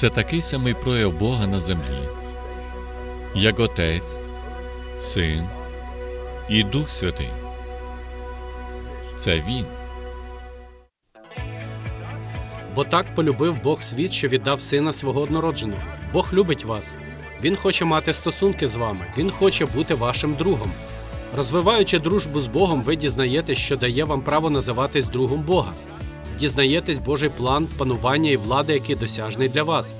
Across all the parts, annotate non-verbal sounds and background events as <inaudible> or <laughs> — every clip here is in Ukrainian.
Це такий самий прояв Бога на землі, як Отець, Син і Дух Святий. Це Він. Бо так полюбив Бог світ, що віддав сина свого однородженого. Бог любить вас. Він хоче мати стосунки з вами. Він хоче бути вашим другом. Розвиваючи дружбу з Богом, ви дізнаєтесь, що дає вам право називатись другом Бога. Дізнаєтесь Божий план панування і влади, який досяжний для вас.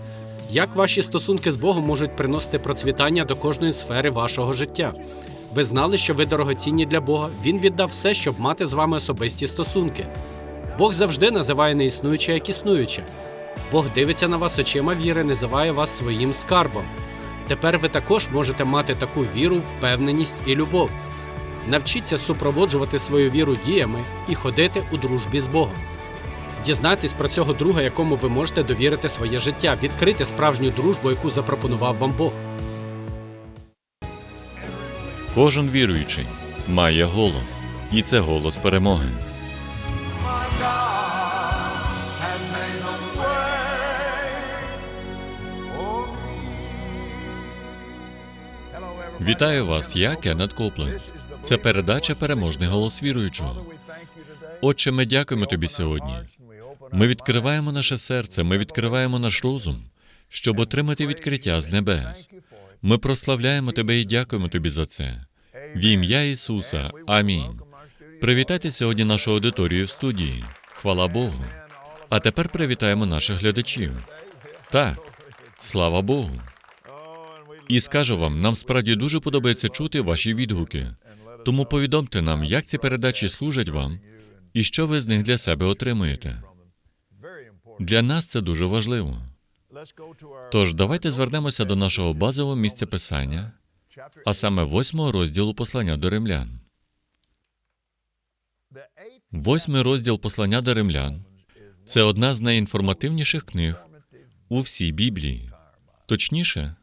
Як ваші стосунки з Богом можуть приносити процвітання до кожної сфери вашого життя? Ви знали, що ви дорогоцінні для Бога. Він віддав все, щоб мати з вами особисті стосунки. Бог завжди називає неіснуюче як існуюче. Бог дивиться на вас очима віри, називає вас своїм скарбом. Тепер ви також можете мати таку віру, впевненість і любов. Навчіться супроводжувати свою віру діями і ходити у дружбі з Богом. Дізнайтесь про цього друга, якому ви можете довірити своє життя, відкрити справжню дружбу, яку запропонував вам Бог. Кожен віруючий має голос, і це голос перемоги. Вітаю вас, я Кеннет Коплен. Це передача Переможний голос віруючого. Отче, ми дякуємо тобі сьогодні. Ми відкриваємо наше серце, ми відкриваємо наш розум, щоб отримати відкриття з небес. Ми прославляємо тебе і дякуємо тобі за це. В ім'я Ісуса. Амінь. Привітайте сьогодні нашу аудиторію в студії. Хвала Богу. А тепер привітаємо наших глядачів. Так, слава Богу. І скажу вам, нам справді дуже подобається чути ваші відгуки. Тому повідомте нам, як ці передачі служать вам і що ви з них для себе отримуєте. Для нас це дуже важливо. Тож давайте звернемося до нашого базового місця писання, а саме восьмого розділу послання до римлян. Восьмий розділ послання до римлян це одна з найінформативніших книг у всій Біблії. Точніше,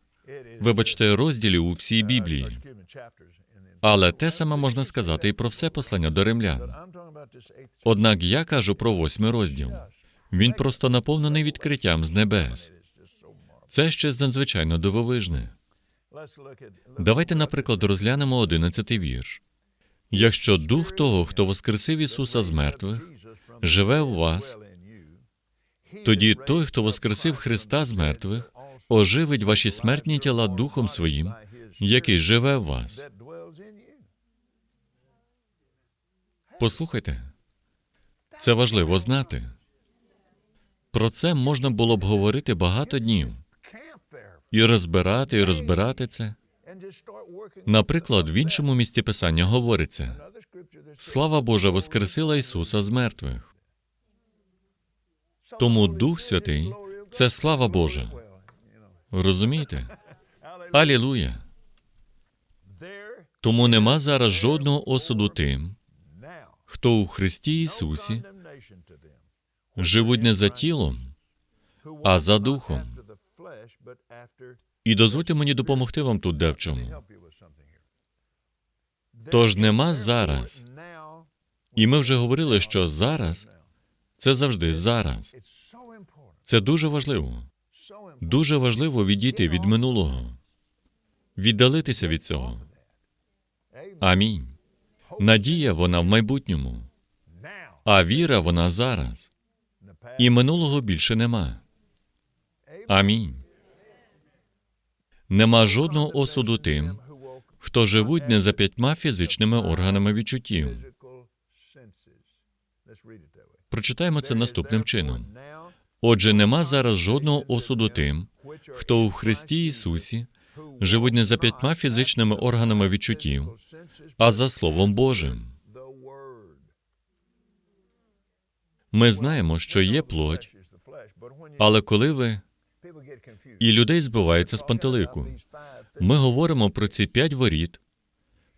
вибачте, розділів у всій Біблії. Але те саме можна сказати і про все послання до римлян. Однак я кажу про восьмий розділ. Він просто наповнений відкриттям з небес. Це щось надзвичайно дивовижне. Давайте, наприклад, розглянемо одинадцятий вірш. Якщо дух того, хто воскресив Ісуса з мертвих, живе у вас, тоді той, хто воскресив Христа з мертвих, оживить ваші смертні тіла духом своїм, який живе в вас. Послухайте, це важливо знати. Про це можна було б говорити багато днів і розбирати, і розбирати це. Наприклад, в іншому місці писання говориться: Слава Божа воскресила Ісуса з мертвих. Тому Дух Святий це слава Божа. Розумієте? Алілуя. Тому нема зараз жодного осуду тим, хто у Христі Ісусі живуть не за тілом, а за духом. І дозвольте мені допомогти вам тут де в чому. help you with something here. Тож нема зараз. І ми вже говорили, що зараз це завжди зараз. Це дуже важливо. Дуже важливо відійти від минулого, віддалитися від цього. Амінь. Надія вона в майбутньому, а віра вона зараз. І минулого більше нема. Амінь. Нема жодного осуду тим, хто живуть не за п'ятьма фізичними органами відчуттів. Прочитаємо це наступним чином. Отже, нема зараз жодного осуду тим, хто у Христі Ісусі живуть не за п'ятьма фізичними органами відчуттів, а за Словом Божим. Ми знаємо, що є плоть, але коли ви і людей збивається з пантелику, ми говоримо про ці п'ять воріт,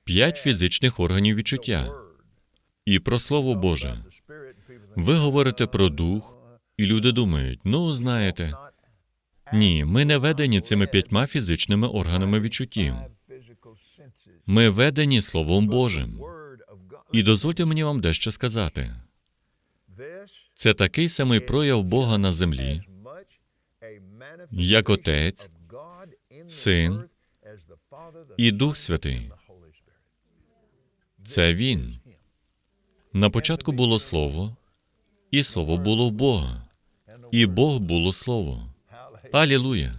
п'ять фізичних органів відчуття і про Слово Боже. Ви говорите про дух, і люди думають: ну, знаєте, ні, ми не ведені цими п'ятьма фізичними органами відчуттів. Ми ведені Словом Божим. І дозвольте мені вам дещо сказати. Це такий самий прояв Бога на землі, як Отець, Син і Дух Святий. Це Він. На початку було Слово, і Слово було в Бога, і Бог було Слово. Алілуя!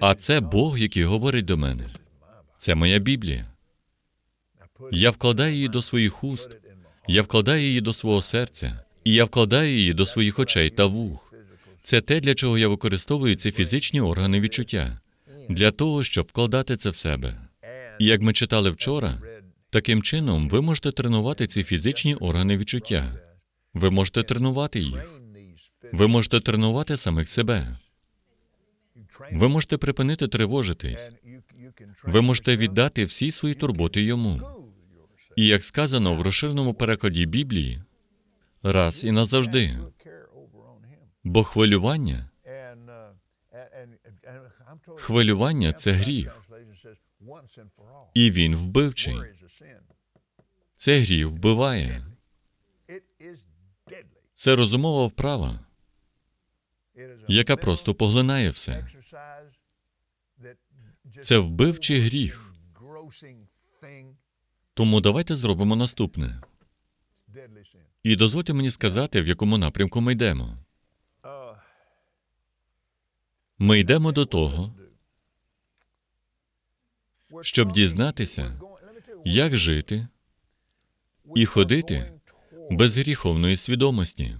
А це Бог, який говорить до мене. Це моя Біблія. Я вкладаю її до своїх уст, я вкладаю її до свого серця, і я вкладаю її до своїх очей та вух. Це те, для чого я використовую ці фізичні органи відчуття, для того, щоб вкладати це в себе. І як ми читали вчора, таким чином ви можете тренувати ці фізичні органи відчуття. Ви можете тренувати їх. Ви можете тренувати самих себе. Ви можете припинити тривожитись. Ви можете віддати всі свої турботи йому. І як сказано в розширеному перекладі Біблії, раз і назавжди, бо хвилювання, хвилювання це гріх, і він вбивчий. Це гріх вбиває. Це розумова вправа, яка просто поглинає все. Це вбивчий гріх. Тому давайте зробимо наступне. І дозвольте мені сказати, в якому напрямку ми йдемо. Ми йдемо до того, щоб дізнатися, як жити і ходити без гріховної свідомості,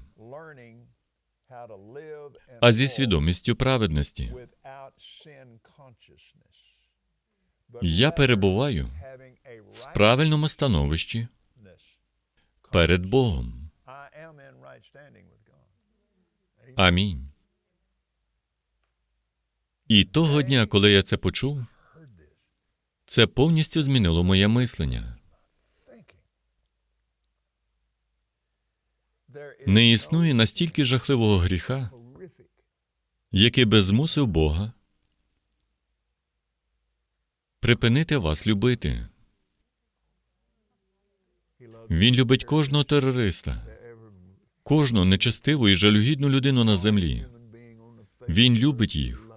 а зі свідомістю праведності. Я перебуваю в правильному становищі перед Богом. Амінь. І того дня, коли я це почув, це повністю змінило моє мислення. Не існує настільки жахливого гріха, який би змусив Бога припинити вас любити. Він любить кожного терориста, кожну нечестиву і жалюгідну людину на землі. Він любить їх,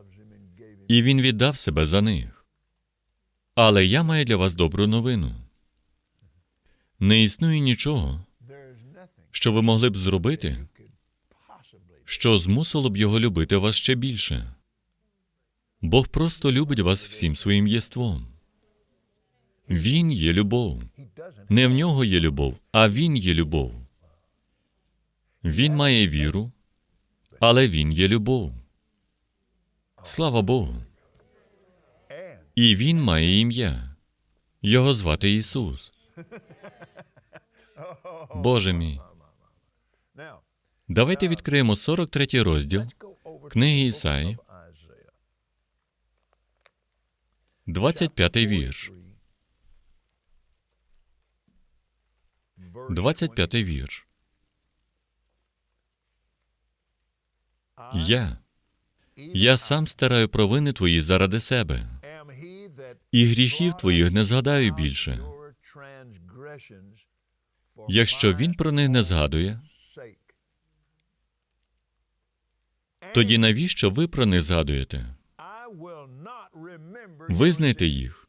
і він віддав себе за них. Але я маю для вас добру новину. Не існує нічого, що ви могли б зробити, що змусило б його любити вас ще більше. Бог просто любить вас всім своїм єством. Він є любов. Не в нього є любов, а він є любов. Він має віру, але він є любов. Слава Богу. І він має ім'я. Його звати Ісус. Боже мій. Давайте відкриємо 43 розділ книги Ісаї, 25 вірш. 25 вірш. Я. Я сам стираю провини твої заради себе, і гріхів твоїх не згадаю більше. Якщо він про них не згадує, тоді навіщо ви про них згадуєте? Визнайте їх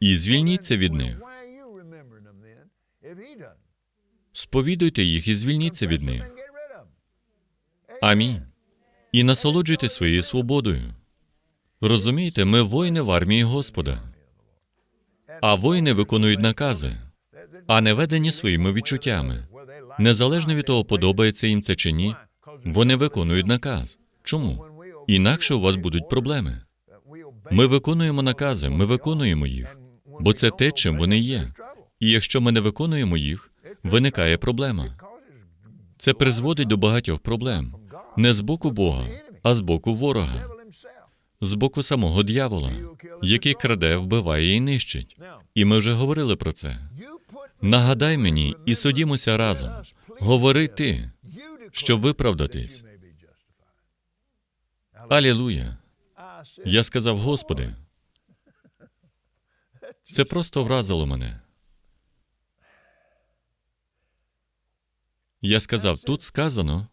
і звільніться від них. Сповідуйте їх і звільніться від них. Амінь. І насолоджуйте своєю свободою. Розумієте, ми воїни в армії Господа, а воїни виконують накази, а не ведені своїми відчуттями. Незалежно від того, подобається їм це чи ні, вони виконують наказ. Чому? Інакше у вас будуть проблеми. Ми виконуємо накази, ми виконуємо їх, бо це те, чим вони є. І якщо ми не виконуємо їх, виникає проблема. Це призводить до багатьох проблем не з боку Бога, а з боку ворога, з боку самого дьявола, який краде, вбиває і нищить. І ми вже говорили про це. Нагадай мені і судімося разом. Говори ти, щоб виправдатись. Алілуя. Я сказав, Господи, це просто вразило мене. Я сказав, тут сказано,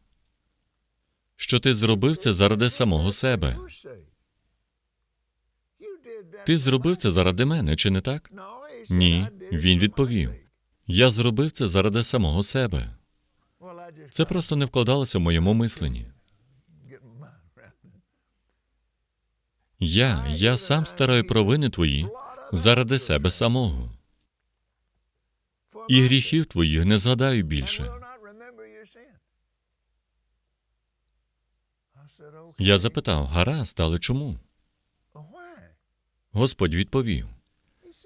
що ти зробив це заради самого себе. Ти зробив це заради мене, чи не так? Ні, він відповів. Я зробив це заради самого себе. Це просто не вкладалося в моєму мисленні. Я, я сам стараю провини твої заради себе самого. І гріхів твоїх не згадаю більше. Я запитав, гаразд, але чому? Господь відповів: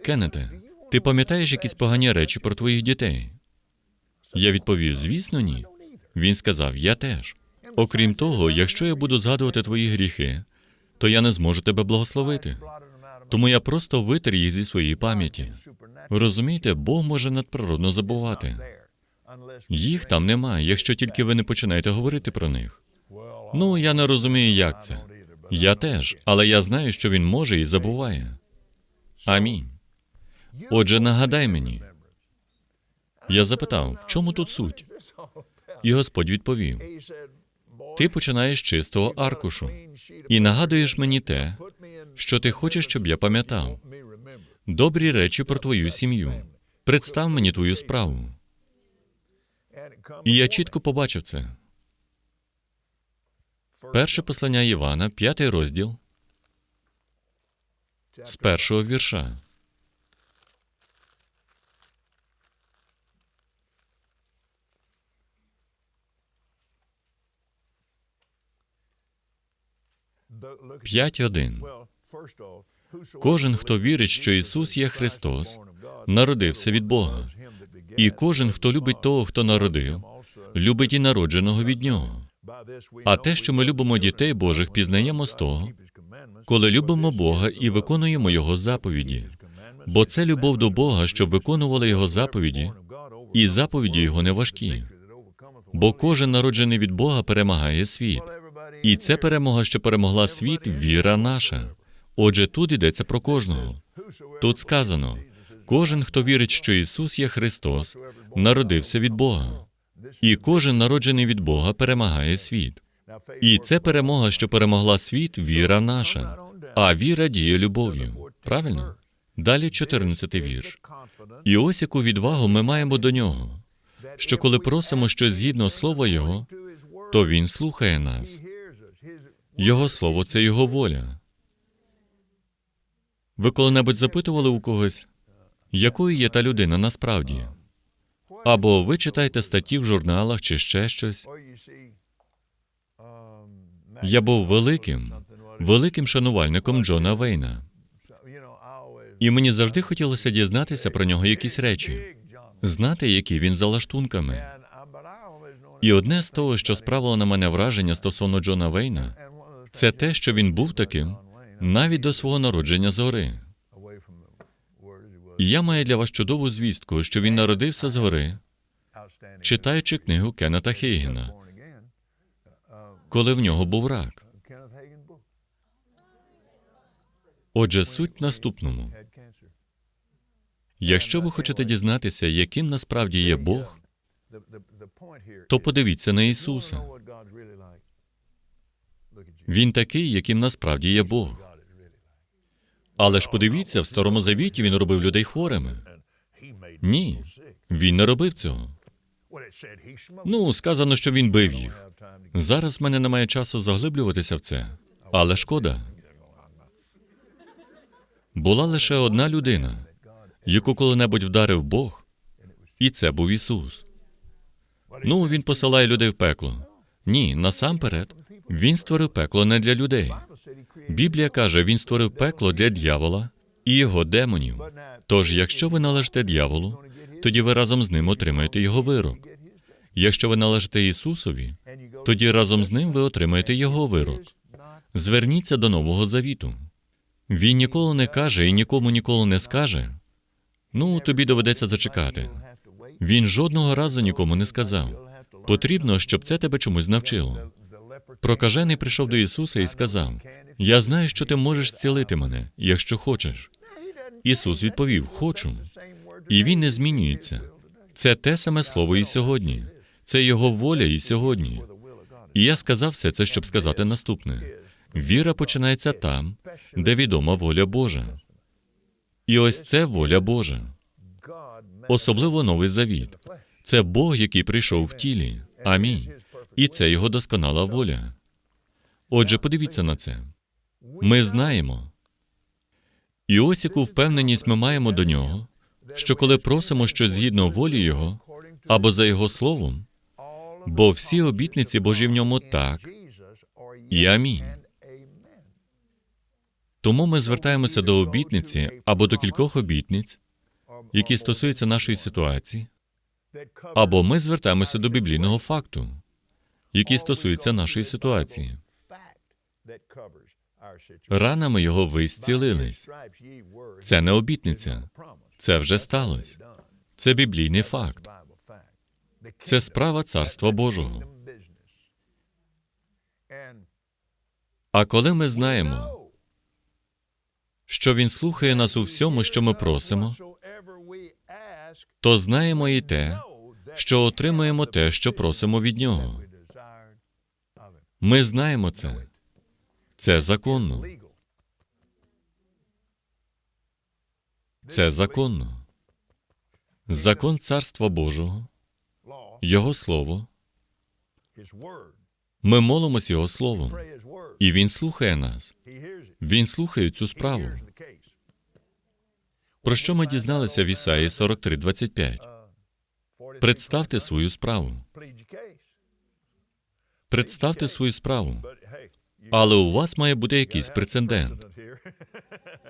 Кеннете, ти пам'ятаєш якісь погані речі про твоїх дітей? Я відповів: звісно, ні. Він сказав: Я теж. Окрім того, якщо я буду згадувати твої гріхи, то я не зможу тебе благословити. Тому я просто витер їх зі своєї пам'яті. Розумієте, Бог може надприродно забувати. Їх там немає, якщо тільки ви не починаєте говорити про них. Ну, я не розумію, як це. Я теж, але я знаю, що він може і забуває. Амінь. Отже, нагадай мені. Я запитав, в чому тут суть? І Господь відповів: Ти починаєш з чистого аркушу і нагадуєш мені те, що ти хочеш, щоб я пам'ятав. Добрі речі про твою сім'ю. Представ мені твою справу. І я чітко побачив це. Перше послання Івана, п'ятий розділ, з першого вірша. П'ять один. Кожен, хто вірить, що Ісус є Христос, народився від Бога. І кожен, хто любить того, хто народив, любить і народженого від нього. А те, що ми любимо дітей Божих, пізнаємо з того, Коли любимо Бога і виконуємо Його заповіді, бо це любов до Бога, щоб виконували Його заповіді, і заповіді Його не важкі. Бо кожен народжений від Бога перемагає світ. І це перемога, що перемогла світ, віра наша. Отже, тут йдеться про кожного. Тут сказано: кожен, хто вірить, що Ісус є Христос, народився від Бога. І кожен народжений від Бога перемагає світ. І це перемога, що перемогла світ, віра наша. А віра діє любов'ю. Правильно? Далі 14 вірш. І ось яку відвагу ми маємо до нього, що коли просимо щось згідно слова Його, то Він слухає нас. Його слово це Його воля. Ви коли-небудь запитували у когось, якою є та людина насправді? Або ви читаєте статті в журналах чи ще щось. Я був великим, великим шанувальником Джона Вейна. І мені завжди хотілося дізнатися про нього якісь речі, знати, які він за лаштунками. І одне з того, що справило на мене враження стосовно Джона Вейна, це те, що він був таким навіть до свого народження згори. Я маю для вас чудову звістку, що він народився згори, читаючи книгу Кеннета Хейгена, коли в нього був рак. Отже, суть в наступному. Якщо ви хочете дізнатися, яким насправді є Бог, то подивіться на Ісуса. Він такий, яким насправді є Бог. Але ж подивіться, в Старому Завіті він робив людей хворими. Ні, він не робив цього. Ну, сказано, що він бив їх. Зараз в мене немає часу заглиблюватися в це, але шкода. Була лише одна людина, яку коли-небудь вдарив Бог, і це був Ісус. Ну, він посилає людей в пекло. Ні, насамперед, він створив пекло не для людей. Біблія каже, він створив пекло для дьявола і його демонів. Тож, якщо ви належите дьяволу, тоді ви разом з ним отримаєте його вирок. Якщо ви належите Ісусові, тоді разом з ним ви отримаєте його вирок. Зверніться до Нового Завіту. Він ніколи не каже і нікому ніколи не скаже. Ну, тобі доведеться зачекати. Він жодного разу нікому не сказав. Потрібно, щоб це тебе чомусь навчило. Прокажений прийшов до Ісуса і сказав: Я знаю, що ти можеш зцілити мене, якщо хочеш. Ісус відповів: Хочу. І він не змінюється. Це те саме слово і сьогодні. Це його воля і сьогодні. І я сказав все це, щоб сказати наступне: віра починається там, де відома воля Божа. І ось це воля Божа, особливо новий завіт. Це Бог, який прийшов в тілі. Амінь. І це його досконала воля. Отже, подивіться на це. Ми знаємо. І ось яку впевненість ми маємо до нього, що коли просимо щось згідно волі Його або за Його словом, бо всі обітниці Божі в ньому так і амінь. Тому ми звертаємося до обітниці або до кількох обітниць, які стосуються нашої ситуації, або ми звертаємося до біблійного факту, який стосується нашої ситуації. Ранами його ви зцілились. Це не обітниця, це вже сталося. Це біблійний факт. Це справа Царства Божого. А коли ми знаємо, що Він слухає нас у всьому, що ми просимо, то знаємо і те, що отримаємо те, що просимо від Нього. Ми знаємо це. Це законно. Це законно. Закон Царства Божого, Його Слово. Ми молимось Його Словом, і Він слухає нас. Він слухає цю справу. Про що ми дізналися в Ісаї 43.25? Представте свою справу. Представте свою справу. Але у вас має бути якийсь прецедент.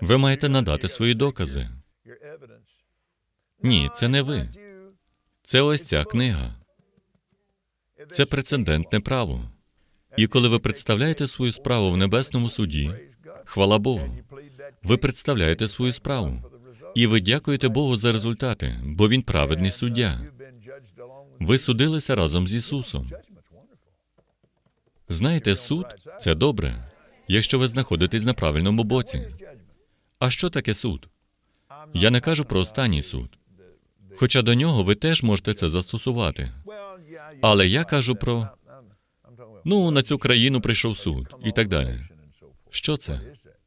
Ви маєте надати свої докази. Ні, це не ви. Це ось ця книга. Це прецедентне право. І коли ви представляєте свою справу в небесному суді, хвала Богу, ви представляєте свою справу. І ви дякуєте Богу за результати, бо Він праведний суддя. Ви судилися разом з Ісусом. Знаєте, суд це добре, якщо ви знаходитесь на правильному боці. А що таке суд? Я не кажу про останній суд. Хоча до нього ви теж можете це застосувати. Але я кажу про ну, на цю країну прийшов суд і так далі. Що це?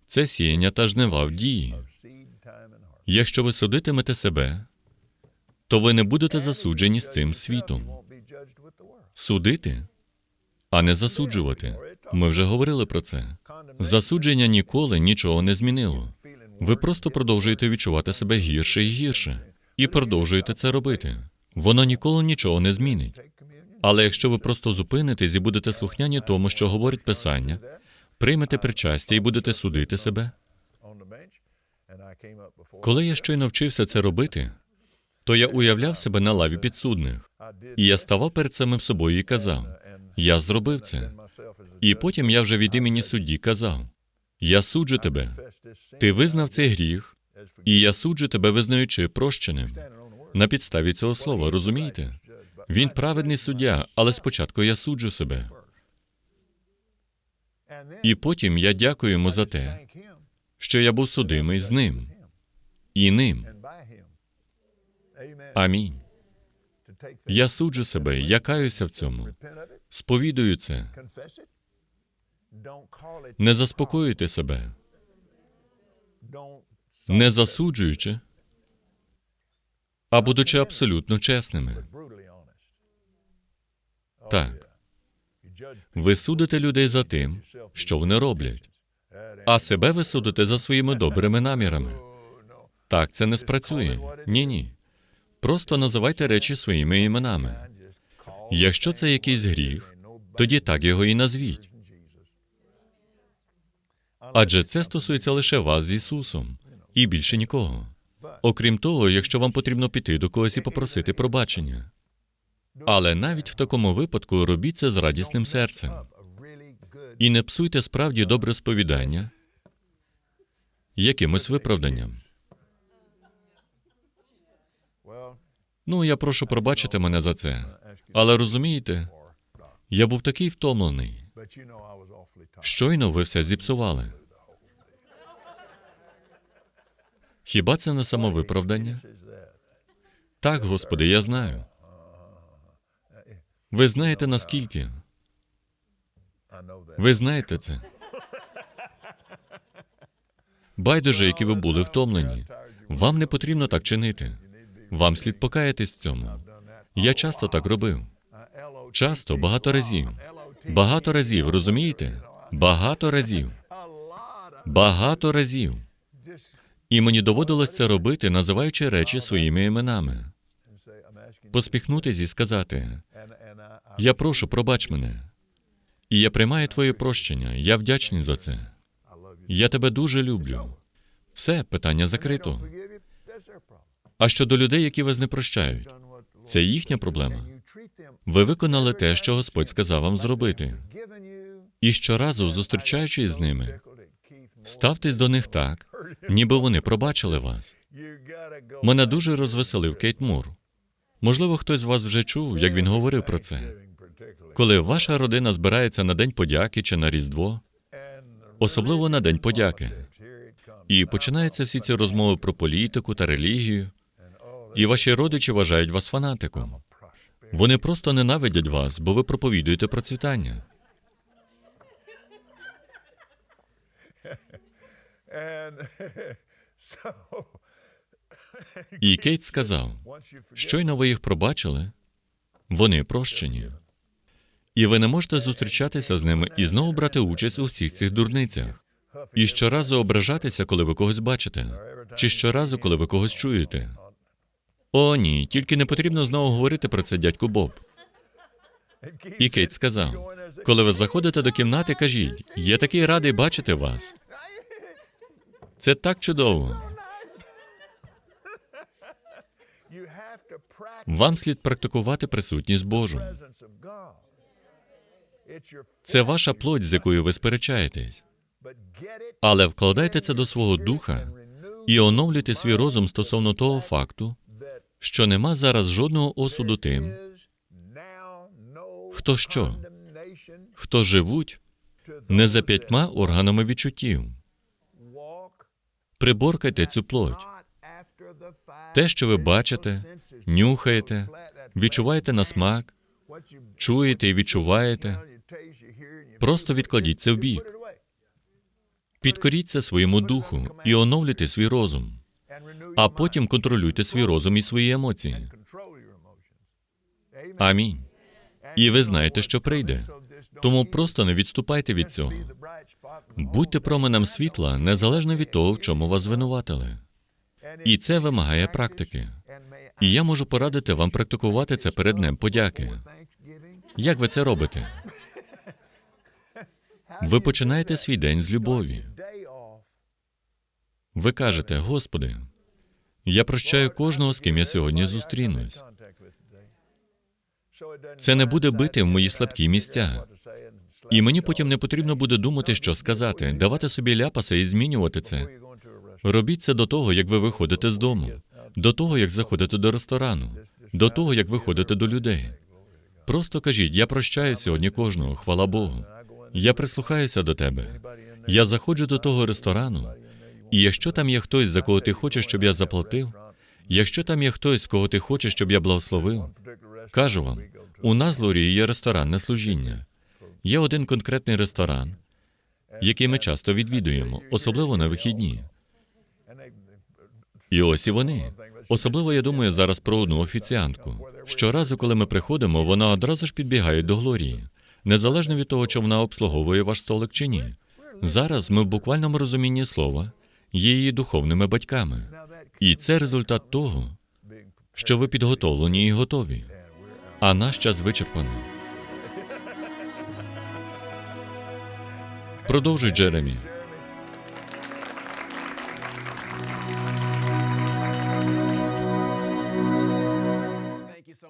Це сіяння та жнива в дії. Якщо ви судитимете себе, то ви не будете засуджені з цим світом. Судити, а не засуджувати. Ми вже говорили про це. Засудження ніколи нічого не змінило. Ви просто продовжуєте відчувати себе гірше і гірше, і продовжуєте це робити. Воно ніколи нічого не змінить. Але якщо ви просто зупинитесь і будете слухняні тому, що говорить Писання, приймете причастя і будете судити себе. Коли я щойно вчився це робити, то я уявляв себе на лаві підсудних, і я ставав перед самим собою і казав: я зробив це. І потім я вже від імені судді казав: Я суджу тебе. Ти визнав цей гріх, і я суджу тебе, визнаючи прощеним. На підставі цього слова, розумієте? Він праведний суддя, але спочатку я суджу себе. І потім я дякую йому за те, що я був судимий з ним і ним. Амінь. Я суджу себе, я каюся в цьому. Сповідую це. Не заспокоюйте себе, не засуджуючи, а будучи абсолютно чесними. Так. Ви судите людей за тим, що вони роблять, а себе ви судите за своїми добрими намірами. <laughs> Так, це не спрацює. Ні, ні. Просто називайте речі своїми іменами. Якщо це якийсь гріх, тоді так його і назвіть. Адже це стосується лише вас з Ісусом і більше нікого. Окрім того, якщо вам потрібно піти до когось і попросити пробачення. Але навіть в такому випадку робіть це з радісним серцем. І не псуйте справді добре сповідання якимось виправданням. Ну, я прошу пробачити мене за це. Але розумієте, я був такий втомлений. Щойно ви все зіпсували. Хіба це не самовиправдання? Так, Господи, я знаю. Ви знаєте наскільки? Ви знаєте це. Байдуже, які ви були втомлені. Вам не потрібно так чинити. Вам слід покаятись в цьому. Я часто так робив. Часто, багато разів. Багато разів, розумієте? Багато разів. Багато разів. І мені доводилось це робити, називаючи речі своїми іменами. Поспіхнутись і сказати: Я прошу, пробач мене. І я приймаю твоє прощення. Я вдячний за це. Я тебе дуже люблю. Все, питання закрито. А щодо людей, які вас не прощають, це їхня проблема. Ви виконали те, що Господь сказав вам зробити. І щоразу, зустрічаючись з ними, ставтесь до них так, ніби вони пробачили вас. Мене дуже розвеселив Кейт Мур. Можливо, хтось з вас вже чув, як він говорив про це. Коли ваша родина збирається на День подяки чи на Різдво, особливо на День подяки, і починаються всі ці розмови про політику та релігію, і ваші родичі вважають вас фанатиком. Вони просто ненавидять вас, бо ви проповідуєте процвітання. І Кейт сказав: щойно ви їх пробачили, вони прощені. І ви не можете зустрічатися з ними і знову брати участь у всіх цих дурницях. І щоразу ображатися, коли ви когось бачите, чи щоразу, коли ви когось чуєте. О, ні, тільки не потрібно знову говорити про це, дядьку Боб. І Кейт сказав: коли ви заходите до кімнати, кажіть, я такий радий бачити вас. Це так чудово. Вам слід практикувати присутність Божу. Це ваша плоть, з якою ви сперечаєтесь. Але вкладайте це до свого духа і оновлюйте свій розум стосовно того факту, що нема зараз жодного осуду тим, хто що, хто живуть не за п'ятьма органами відчуттів. Приборкайте цю плоть. Те, що ви бачите, нюхаєте, відчуваєте на смак, чуєте і відчуваєте, просто відкладіть це вбік. Підкоріться своєму духу і оновлюйте свій розум, а потім контролюйте свій розум і свої емоції. Амінь. І ви знаєте, що прийде. Тому просто не відступайте від цього. Будьте променем світла незалежно від того, в чому вас звинуватили. І це вимагає практики. І я можу порадити вам практикувати це перед Днем подяки. Як ви це робите? Ви починаєте свій день з любові. Ви кажете, Господи, я прощаю кожного, з ким я сьогодні зустрінусь. Це не буде бити в мої слабкі місця. І мені потім не потрібно буде думати, що сказати, давати собі ляпаса і змінювати це. Робіть це до того, як ви виходите з дому, до того, як заходите до ресторану, до того, як виходите до людей. Просто кажіть, я прощаю сьогодні кожного, хвала Богу. Я прислухаюся до тебе. Я заходжу до того ресторану, і якщо там є хтось, за кого ти хочеш, щоб я заплатив, якщо там є хтось, кого ти хочеш, щоб я благословив, кажу вам, у нас з Лорії є ресторанне служіння. Є один конкретний ресторан, який ми часто відвідуємо, особливо на вихідні. І ось і вони. Особливо я думаю зараз про одну офіціантку. Щоразу, коли ми приходимо, вона одразу ж підбігає до Глорії, незалежно від того, чи вона обслуговує ваш столик чи ні. Зараз ми в буквальному розумінні слова її духовними батьками. І це результат того, що ви підготовлені і готові. А наш час вичерпано. Продовжуй, Джеремі.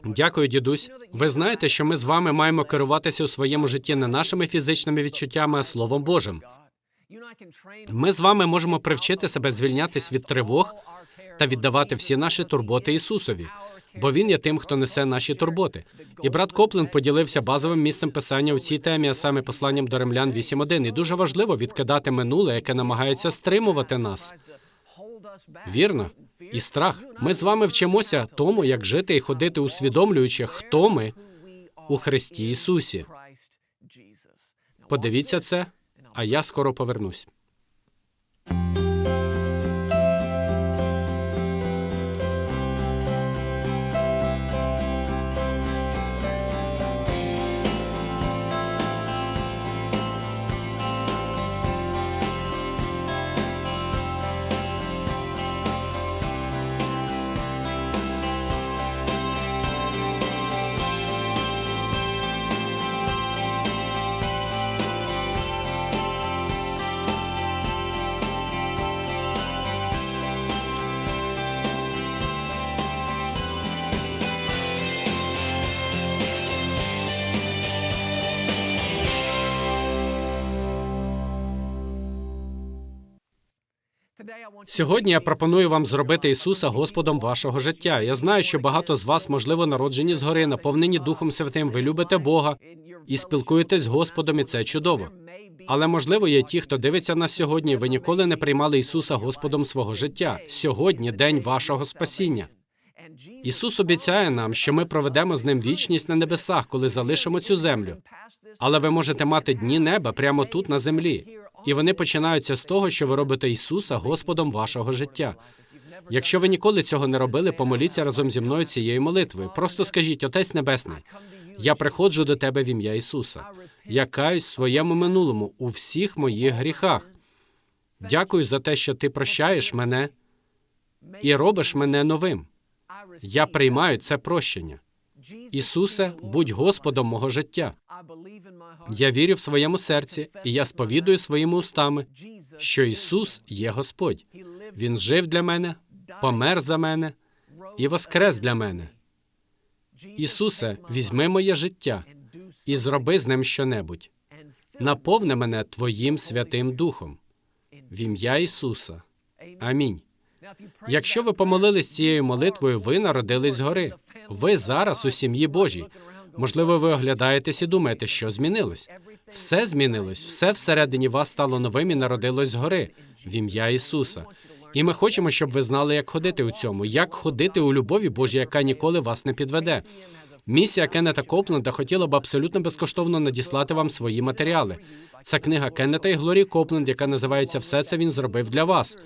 Дякую, дідусь. Ви знаєте, що ми з вами маємо керуватися у своєму житті не нашими фізичними відчуттями, а Словом Божим. Ми з вами можемо привчити себе звільнятись від тривог та віддавати всі наші турботи Ісусові, бо Він є тим, хто несе наші турботи. І брат Копленд поділився базовим місцем писання у цій темі, а саме посланням до римлян 8.1. І дуже важливо відкидати минуле, яке намагається стримувати нас. Вірно, і страх. Ми з вами вчимося тому, як жити і ходити, усвідомлюючи, хто ми у Христі Ісусі. Подивіться це, а я скоро повернусь. Сьогодні я пропоную вам зробити Ісуса Господом вашого життя. Я знаю, що багато з вас, можливо, народжені згори, наповнені Духом Святим. Ви любите Бога і спілкуєтесь з Господом, і це чудово. Але можливо є ті, хто дивиться нас сьогодні. Ви ніколи не приймали Ісуса Господом свого життя. Сьогодні день вашого спасіння. Ісус обіцяє нам, що ми проведемо з ним вічність на небесах, коли залишимо цю землю. Але ви можете мати дні неба прямо тут на землі. І вони починаються з того, що ви робите Ісуса Господом вашого життя. Якщо ви ніколи цього не робили, помоліться разом зі мною цією молитвою. Просто скажіть, Отець Небесний, я приходжу до тебе в ім'я Ісуса. Я каюсь в своєму минулому у всіх моїх гріхах. Дякую за те, що ти прощаєш мене і робиш мене новим. Я приймаю це прощення. Ісусе, будь Господом мого життя. Я вірю в своєму серці, і я сповідую своїми устами, що Ісус є Господь. Він жив для мене, помер за мене і воскрес для мене. Ісусе, візьми моє життя і зроби з ним щонебудь. Наповни мене Твоїм Святим Духом. В ім'я Ісуса. Амінь. Якщо ви помолились цією молитвою, ви народились згори. Ви зараз у сім'ї Божій. Можливо, ви оглядаєтесь і думаєте, що змінилось. Все змінилось, все всередині вас стало новим і народилось згори в ім'я Ісуса. І ми хочемо, щоб ви знали, як ходити у цьому, як ходити у любові Божій, яка ніколи вас не підведе. Місія Кеннета Копленда хотіла б абсолютно безкоштовно надіслати вам свої матеріали. Це книга Кеннета і Глорії Копленд, яка називається Все це він зробив для вас.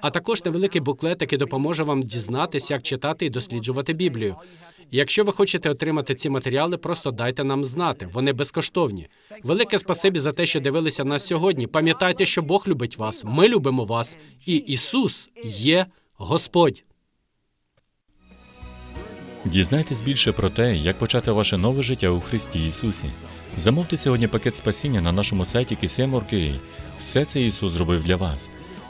А також невеликий буклет, який допоможе вам дізнатися, як читати і досліджувати Біблію. Якщо ви хочете отримати ці матеріали, просто дайте нам знати. Вони безкоштовні. Велике спасибі за те, що дивилися нас сьогодні. Пам'ятайте, що Бог любить вас. Ми любимо вас, і Ісус є Господь. Дізнайтесь більше про те, як почати ваше нове життя у Христі Ісусі. Замовте сьогодні пакет спасіння на нашому сайті KCM.org.ua. Все це Ісус зробив для вас.